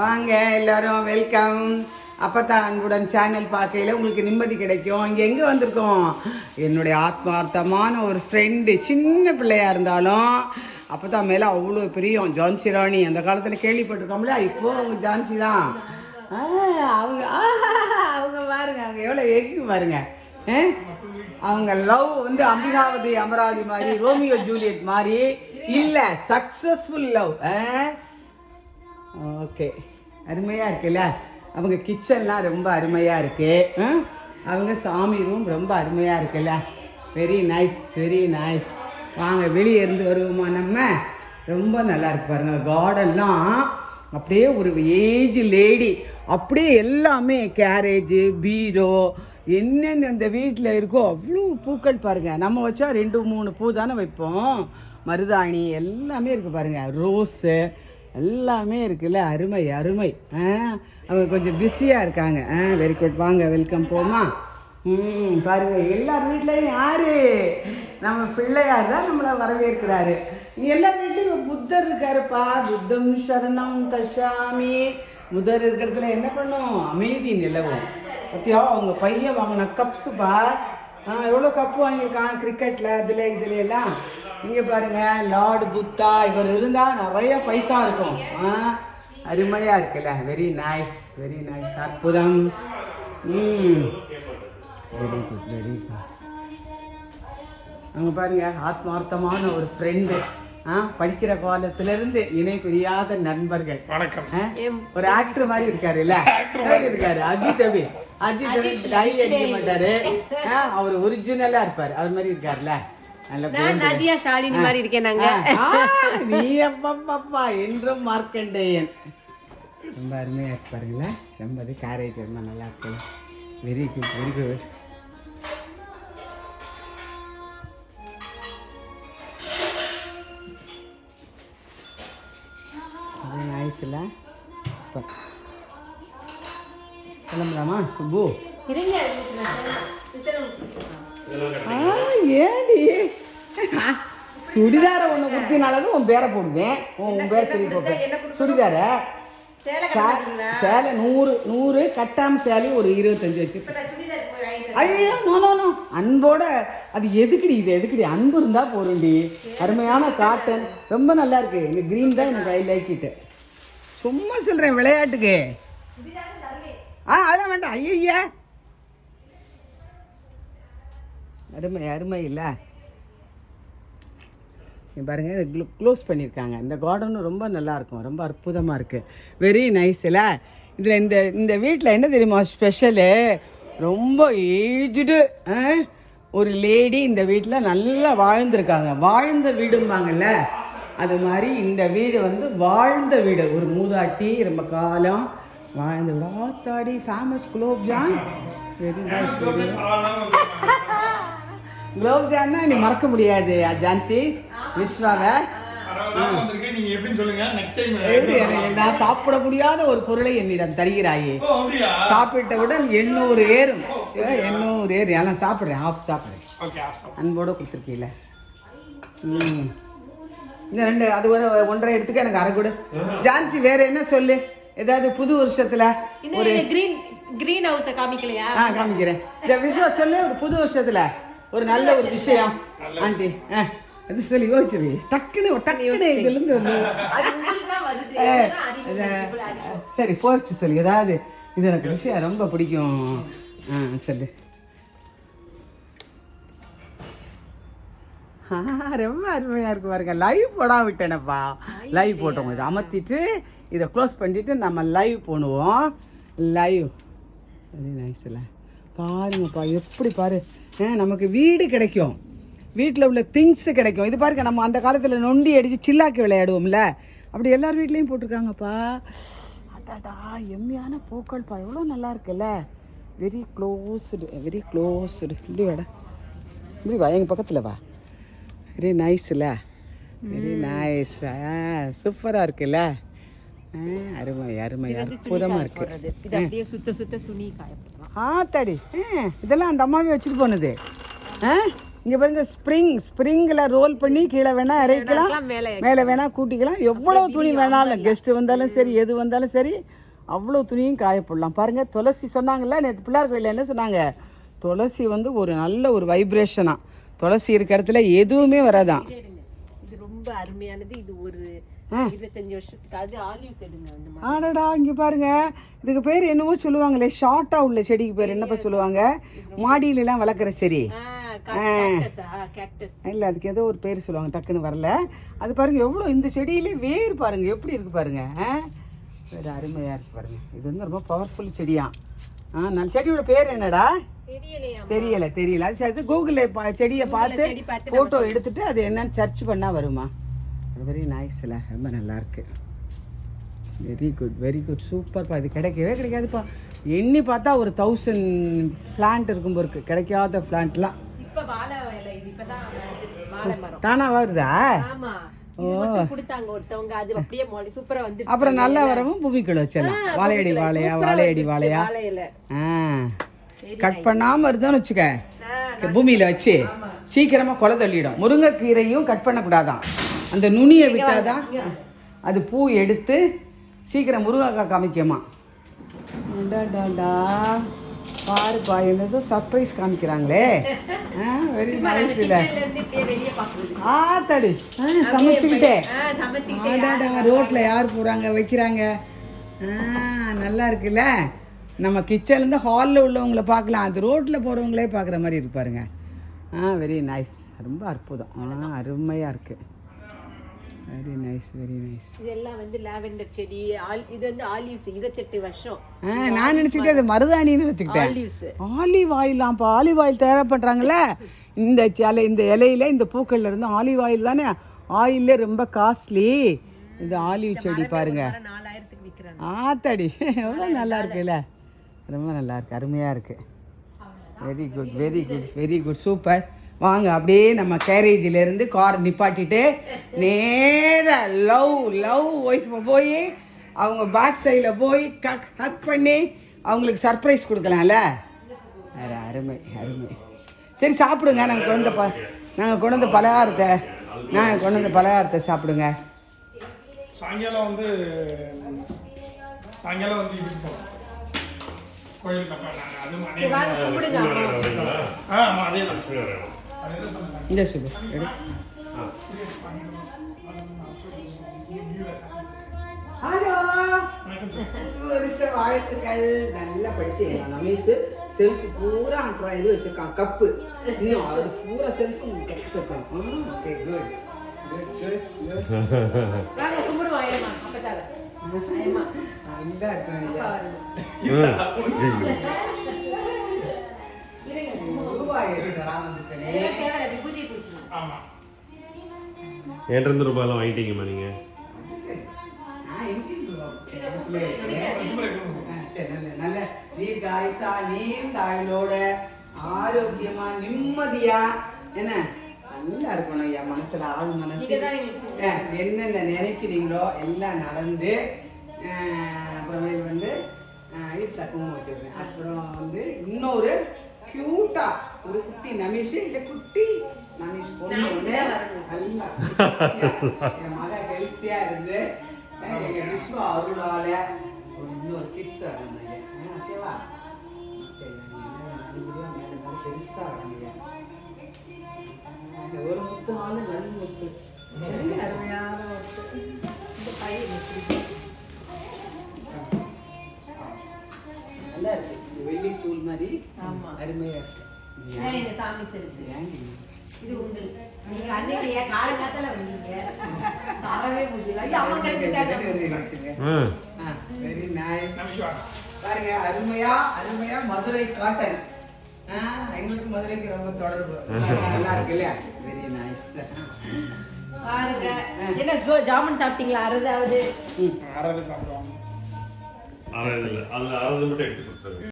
வாங்க எல்லாரும் வெல்கம் அப்பதான் அன்புடன் சேனல் பார்க்கையில் உங்களுக்கு நிம்மதி கிடைக்கும். இங்கே எங்கே வந்திருக்கோம்? என்னுடைய ஆத்மார்த்தமான ஒரு ஃப்ரெண்டு சின்ன பிள்ளையாக இருந்தாலும் அப்பதான் மேலே அவ்வளோ பிரியம். ஜான்சி ராணி அந்த காலத்தில் கேள்விப்பட்டிருக்கோம்ல? இப்போ அவங்க ஜான்சி தான். அவங்க அவங்க பாருங்க அவங்க எவ்வளோ எக்கு பாருங்க. அவங்க லவ் வந்து அம்பிகாவதி அமராவதி மாதிரி ரோமியோ ஜூலியட் மாதிரி. இல்லை சக்ஸஸ்ஃபுல் லவ் ஓகே. அருமையாக இருக்குல்ல? அவங்க கிச்சன்லாம் ரொம்ப அருமையாக இருக்கு. அவங்க சாமி ரூம் ரொம்ப அருமையாக இருக்குல்ல? வெரி நைஸ் வெரி நைஸ் வாங்க வெளியே இருந்து வருவோமா நம்ம? ரொம்ப நல்லா இருக்கு பாருங்க கார்டன்லாம் அப்படியே ஒரு ஏஜ் லேடி அப்படியே எல்லாமே கேரேஜு பீரோ என்னென்ன இந்த வீட்டில் இருக்கோ அவ்வளோ பூக்கள் பாருங்கள் நம்ம வச்சா ரெண்டு மூணு பூ தானே வைப்போம். மருதாணி எல்லாமே இருக்குது பாருங்கள் ரோஸு எல்லாமே இருக்குல்ல. அருமை அருமை. ஆ அவங்க கொஞ்சம் பிஸியாக இருக்காங்க. ஆ வெரி குட் வாங்க வெல்கம் போமா. ம் பாருங்க எல்லார் வீட்லேயும் யாரு? நம்ம பிள்ளையார் தான் நம்மளை வரவேற்கிறாரு. எல்லார் வீட்லையும் புத்தர் இருக்காருப்பா. புத்தம் சரணம் தஷாமி புத்தர் இருக்கிறதுல என்ன பண்ணும்? அமைதி நிலவும். பத்தியா அவங்க பையன் வாங்கின கப்ஸுப்பா ஆ எவ்வளோ கப்பு வாங்கியிருக்கான்? கிரிக்கெட்டில் அதில் இதுல எல்லாம். இங்கே பாருங்க லார்டு புத்தா இவர் இருந்தால் நிறைய பைசா இருக்கும். ஆ அருமையாக இருக்குல்ல. வெரி நைஸ் வெரி நைஸ் அற்புதம். ம். வெரி குட் வெரி குட் அங்கே பாருங்க ஆத்மார்த்தமான ஒரு ஃப்ரெண்டு ஆ படிக்கிற காலத்திலிருந்து இணை பிரியாத நண்பர்கள். வணக்கம். ஆ? ஒரு ஆக்டர் மாதிரி இருக்காருல்ல மாதிரி இருக்காரு? அஜித் அபி. அஜித் அபி டை அடிக்க மாட்டாரு. ஆ, அவர் ஒரிஜினலா இருப்பாரு. அவர் மாதிரி இருக்காருல்ல? நான் நதியா ஷாலினி மாதிரி இருக்கேன் நாங்க. நீ என்றும் மார்க்கண்டேயன். ரொம்ப அருமையா இருக்கு பாருங்களா. ரொம்ப அது கேரேஜ் ரொம்ப நல்லா இருக்கு. வெரி குட் வெரி குட் அது நைஸ்ல கிளம்பலாமா சுப்பு? ஏடி சுடிதார ஒண்ணு குத்தினாலதான் உன் பேரை போடுவேன். உன் பேர் சொல்லி போப்பேன் சுடிதார? சேலை நூறு நூறு கட்டாம சேலை ஒரு இருபத்தஞ்சு வச்சு ஐயோ நோ நோ நோ. அன்போட அது எதுக்குடி இது? எதுக்குடி? அன்பு இருந்தா போறோம்டி அருமையான காட்டன் ரொம்ப நல்லா இருக்கு. இந்த கிரீன் தான் எனக்கு ஐ லைக் இட் சும்மா சொல்றேன் விளையாட்டுக்கு. ஆ அதெல்லாம் வேண்டாம். ஐயா அருமை அருமை இல்லை. இங்க பாருங்க இது க்ளோஸ் பண்ணியிருக்காங்க. இந்த கார்டனும் ரொம்ப நல்லா இருக்கும். ரொம்ப அற்புதமாக இருக்குது வெரி நைஸ் இல்லை இதில் இந்த இந்த வீட்டில் என்ன தெரியுமா ஸ்பெஷலு ரொம்ப ஏஜ்டு ஒரு லேடி இந்த வீட்டில் நல்லா வாழ்ந்திருக்காங்க. வாழ்ந்த வீடும்பாங்கல்ல? அது மாதிரி இந்த வீடு வந்து வாழ்ந்த வீடு. ஒரு மூதாட்டி ரொம்ப காலம் வாழ்ந்த வீடு. ஆத்தாடி famous gulab jamun very nice gulab ஜான்னா நீ மறக்க முடியாது ஜான்சி. விஸ்வாவை. நான் வந்திருக்கேன் நீங்க எப்படின்னு சொல்லுங்க. நெக்ஸ்ட் டைம் எப்படி எனக்கு நான் சாப்பிட முடியாத ஒரு பொருளை என்னிடம் தருகிறாயே. சாப்பிட்டவுடன் எண்ணூறு ஏறும். எண்ணூறு ஏறும் எல்லாம் சாப்பிட்றேன் ஆஃப் சாப்பிட்றேன். அன்போட கொடுத்துருக்கீல. ம். இந்த ரெண்டு அது ஒரு ஒன்றரை எடுத்துக்க எனக்கு அரை கொடு. ஜான்சி வேற என்ன சொல்லு? ஏதாவது புது வருஷத்துல இன்னும் கிரீன் கிரீன் ஹவுஸ காமிக்கலையா? ஆ காமிக்கிறேன். இந்த விஷயம் சொல்லு ஒரு புது வருஷத்துல. ஒரு நல்ல ஒரு விஷயம். ஆண்டி ஆ அது சொல்லி யோசிச்சு டக்குன்னு டக்குன்னு இதுல இருந்து ஒண்ணு அது உங்களுக்கு தான் வருது ஏ, ஏன்னா அது இது, சரி போச்சு சொல்லு. ஏதாவது இது எனக்கு விஷயம் ரொம்ப பிடிக்கும். ஆ சொல்லு. ரொம்ப அருமையா இருக்கு பாருங்க. லைவ் போடா விட்டேனப்பா. லைவ் போட்டோம். இதை அமர்த்திட்டு இதை க்ளோஸ் பண்ணிட்டு நம்ம லைவ் பண்ணுவோம் லைவ் வெரி நைஸ்ல பாருங்கப்பா எப்படி பாரு. நமக்கு வீடு கிடைக்கும். வீட்டில் உள்ள திங்ஸ் கிடைக்கும். இது பாருங்க நம்ம அந்த காலத்தில் நொண்டி அடித்து சில்லாக்கி விளையாடுவோம்ல. அப்படி எல்லார் வீட்லேயும் போட்டிருக்காங்கப்பா. அடாடா எம்மையான பூக்கள்ப்பா. எவ்வளோ நல்லா இருக்குல்ல. வெரி க்ளோஸ்டு வெரி க்ளோஸ்டு இப்படி வாடா. இப்படி வா எங்கள் பக்கத்தில் வா. வெரி நைஸ்ல வெரி நைஸ் சூப்பராக இருக்குல்ல. அருமை அருமை. அற்புதமாக இருக்கு. இது அப்படியே சுத்த சுத்த துணி ஆத்தாடி இதெல்லாம் அந்த அம்மாவே வச்சுட்டு போனது. ஆ இங்க பாருங்க ஸ்ப்ரிங் ஸ்ப்ரிங்ல ரோல் பண்ணி கீழே வேணா இறக்கலாம் மேல வேணா கூட்டிக்கலாம். எவ்வளவு துணி வேணாலும் கெஸ்ட் வந்தாலும் சரி எது வந்தாலும் சரி அவ்வளோ துணியும் காய போடலாம் பாருங்க துளசி சொன்னாங்கல்ல நேற்று பிள்ளையார் கோயிலில் என்ன சொன்னாங்க? துளசி வந்து ஒரு நல்ல ஒரு வைப்ரேஷனா துளசி இருக்க இடத்துல எதுவுமே வராதான் இது ரொம்ப அருமையானது. இது ஒரு இருபத்தஞ்சு வருஷத்துக்கு அது ஆலிவ்ஸ் எடுங்க ஆடடா இங்க பாருங்க. இதுக்கு பேர் என்னவோ சொல்லுவாங்களே ஷார்ட்டா உள்ள செடிக்கு பேர். என்னப்பா சொல்லுவாங்க? மாடியில எல்லாம் வளர்க்குற செடி. இல்லை அதுக்கு ஏதோ ஒரு பேர் சொல்லுவாங்க டக்குன்னு வரல. அது பாருங்க எவ்வளோ இந்த செடியிலே வேர் பாருங்க எப்படி இருக்கு பாருங்க? வேறு அருமையாக இருக்கு பாருங்க. இது வந்து ரொம்ப பவர்ஃபுல் செடியா. ஆ நல்ல செடியோட பேர் என்னடா? தெரியல தெரியல. அது கூகுளில் செடியை பார்த்து செடி பார்த்து ஃபோட்டோ எடுத்துட்டு அது என்னன்னு சர்ச் பண்ணால் வருமா? வெரி நைஸ்ல ரொம்ப நல்லா இருக்கு வெரி குட் வெரி குட் சூப்பர்ப்பா இது கிடைக்கவே கிடைக்காதுப்பா. எண்ணி பார்த்தா ஒரு தௌசண்ட் பிளான்ட் இருக்கும் இருக்கு. கிடைக்காத பிளான்ட்லாம் தானா வருதா? அது அப்புறம் நல்லா வரவும் பூமிக்குள்ள வச்சிடலாம். வாழையடி வாழையா வாழையடி வாழையா. கட் பண்ணாம இருந்தோம்னு வச்சுக்க. பூமியில வச்சு சீக்கிரமா கொலை தள்ளிடும். முருங்கைக்கீரையும் கட் பண்ணக்கூடாதான். அந்த நுனியை விட்டாதான் அது பூ எடுத்து சீக்கிரம் முருங்கைக்காய் காமிக்குமா. பாருப்பா என்னதோ சர்ப்ரைஸ் காமிக்கிறாங்களே. வெரி நைஸ் இல்ல ஆத்தாடி சமைச்சுக்கிட்டே. ரோட்ல யார் போறாங்க வைக்கிறாங்க? நல்லா இருக்குல்ல? நம்ம கிச்சன்ல இருந்து ஹாலில் உள்ளவங்கள பார்க்கலாம். அது ரோட்ல போறவங்களே பார்க்குற மாதிரி இருப்பாருங்க ஆ வெரி நைஸ் ரொம்ப அற்புதம். ஆ அருமையா இருக்கு. வெரி நைஸ் வெரி நைஸ் இதெல்லாம் வந்து லாவெண்டர் செடி ஆல்- இது வந்து ஆலிவ்ஸ் இருபத்தெட்டு வருஷம். நான் நினச்சிக்கிட்டே அது மருதாணின்னு வச்சுக்கிட்டேன். ஆலிவ்ஸ். ஆலிவ் ஆயிலாம்ப்பா ஆலிவ் ஆயில் தயார் பண்ணுறாங்கல்ல இந்த இலை இந்த இலையில இந்த பூக்கள்ல இருந்து ஆலிவ் ஆயில் தானே? ஆயிலே ரொம்ப காஸ்ட்லி. இந்த ஆலிவ் செடி பாருங்க. ஆத்தாடி. எவ்வளோ நல்லா இருக்குல்ல? ரொம்ப நல்லா இருக்கு. அருமையா இருக்கு. Very good very good very good super வாங்க அப்படியே நம்ம கேரேஜில் இருந்து கார் நிப்பாட்டிட்டு நேர லவ் லவ் ஒய்ஃபை போய் அவங்க பேக் சைடில் போய் கக் ஹக் பண்ணி அவங்களுக்கு சர்ப்ரைஸ் கொடுக்கலாம்ல? வேற அருமை அருமை. சரி சாப்பிடுங்க. நாங்கள் கொண்டு வந்த ப நாங்கள் கொண்டு வந்த பலகாரத்தை நாங்கள் கொண்டு வந்த பலகாரத்தை சாப்பிடுங்க. சாயங்காலம் வந்து சாயங்காலம் வந்து இதுக்கு போறோம் கோயிலுக்கு அப்புறம் நாங்க அதுவும் அதே வாங்க, கூப்பிடுங்க அம்மா. ஆ ஆமா அதே தான். இந்த சுபு எடு ஹலோ. வாழ்த்துக்கள் நல்லா படிச்சீங்களா ரமேஷ் செல்ஃப் பூரா அப்புறம் இது வச்சிருக்கான் கப்பு. இன்னும் அது பூரா செல்ஃப் கப்பு வச்சிருக்கான் ஓகே குட் குட் என்கிட்ட ரூபாயெல்லாம் வாங்கிட்டீங்கம்மா நீங்க? நல்ல நல்ல. தீர்க்க ஆயுசா நீண்ட ஆயுளோட ஆரோக்கியமா நிம்மதியா என்ன? நல்லா இருக்கணும் ஐயா மனசுல ஆள் மனசு. என்னென்ன நினைக்கிறீங்களோ எல்லாம் நடந்து ஆ, அப்புறமேல் வந்து இது தக்குவம் வச்சிருக்கேன் அப்புறம் வந்து இன்னொரு கியூட்டா ஒரு குட்டி நமிஷ் இல்ல குட்டி நமிஷ் பொண்ணு ஒண்ணு. நல்லா என் மக ஹெல்த்தியா இருந்து எங்க விஸ்வ அருளால ஒரு இன்னொரு கிட்ஸ் வந்தாங்க ஓகேவா? பெருசா இந்த ஒரு முத்து நாலு ரெண்டு முத்து. அருமையான முத்து. இந்த பையன்? நல்லா இருக்கு. வெள்ளி ஸ்டூல் மாதிரி. அருமையா இருக்கு. சாமி செலுத்து இது உண்டு. நீங்க அன்னைக்கு ஏன் காலங்காத்தால வந்தீங்க. தரவே முடியல. ஐயோ அம்மா கிடைச்சிட்டாங்க ஆ வெரி நைஸ் நம்பிக்கை பாருங்க அருமையா அருமையா மதுரை காட்டன் எங்களுக்கு மதுரைக்கு ரொம்ப தொடர்பு. நல்லா இருக்கு இல்லையா? வெரி நைஸ் பாருங்க. என்ன ஜோ ஜாமுன் சாப்பிட்டீங்களா? அறுதாவது ஆறாவது சாப்பிடுவாங்க அரை இல்லை. அதில் அறுபது மட்டும் எடுத்து கொடுத்துருங்க.